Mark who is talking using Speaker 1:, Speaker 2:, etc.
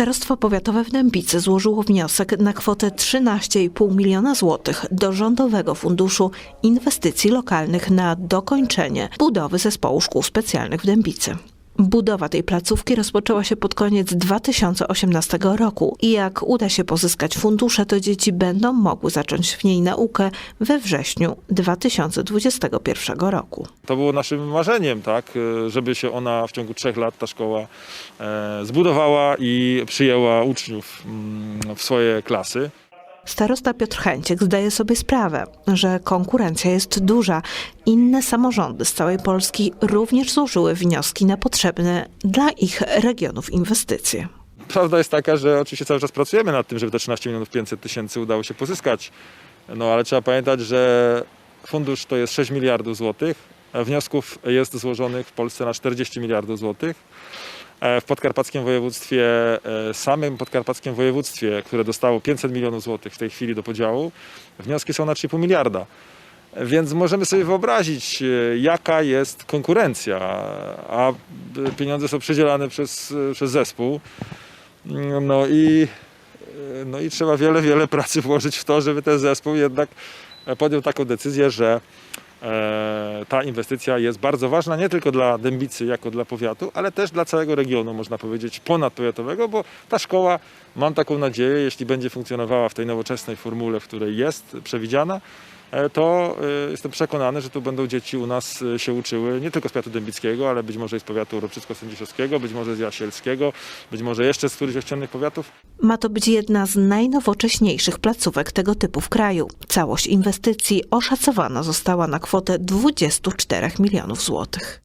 Speaker 1: Starostwo Powiatowe w Dębicy złożyło wniosek na kwotę 13,5 miliona złotych do Rządowego Funduszu Inwestycji Lokalnych na dokończenie budowy zespołu szkół specjalnych w Dębicy. Budowa tej placówki rozpoczęła się pod koniec 2018 roku i jak uda się pozyskać fundusze, to dzieci będą mogły zacząć w niej naukę we wrześniu 2021 roku.
Speaker 2: To było naszym marzeniem, tak, żeby się ona w ciągu trzech lat, ta szkoła, e, zbudowała i przyjęła uczniów mm, w swoje klasy.
Speaker 1: Starosta Piotr Chęciek zdaje sobie sprawę, że konkurencja jest duża. Inne samorządy z całej Polski również złożyły wnioski na potrzebne dla ich regionów inwestycje.
Speaker 2: Prawda jest taka, że oczywiście cały czas pracujemy nad tym, żeby te 13 milionów 500 tysięcy udało się pozyskać. No ale trzeba pamiętać, że fundusz to jest 6 miliardów złotych. Wniosków jest złożonych w Polsce na 40 miliardów złotych. E, W podkarpackim województwie, e, samym podkarpackim województwie, które dostało 500 milionów złotych w tej chwili do podziału, wnioski są na 3,5 miliarda. Więc możemy sobie wyobrazić, e, jaka jest konkurencja, a pieniądze są przydzielane przez, przez zespół. No i, no i trzeba wiele, wiele pracy włożyć w to, żeby ten zespół jednak podjął taką decyzję, że ta inwestycja jest bardzo ważna nie tylko dla Dębicy jako dla powiatu, ale też dla całego regionu, można powiedzieć, ponadpowiatowego, bo ta szkoła, mam taką nadzieję, jeśli będzie funkcjonowała w tej nowoczesnej formule, w której jest przewidziana, e, to e, jestem przekonany, że tu będą dzieci u nas e, się uczyły nie tylko z powiatu dębickiego, ale być może i z powiatu ropczycko-sędziszowskiego, być może z jasielskiego, być może jeszcze z którychś ościennych powiatów.
Speaker 1: Ma to być jedna z najnowocześniejszych placówek tego typu w kraju. Całość inwestycji oszacowana została na kwotę 24 milionów złotych.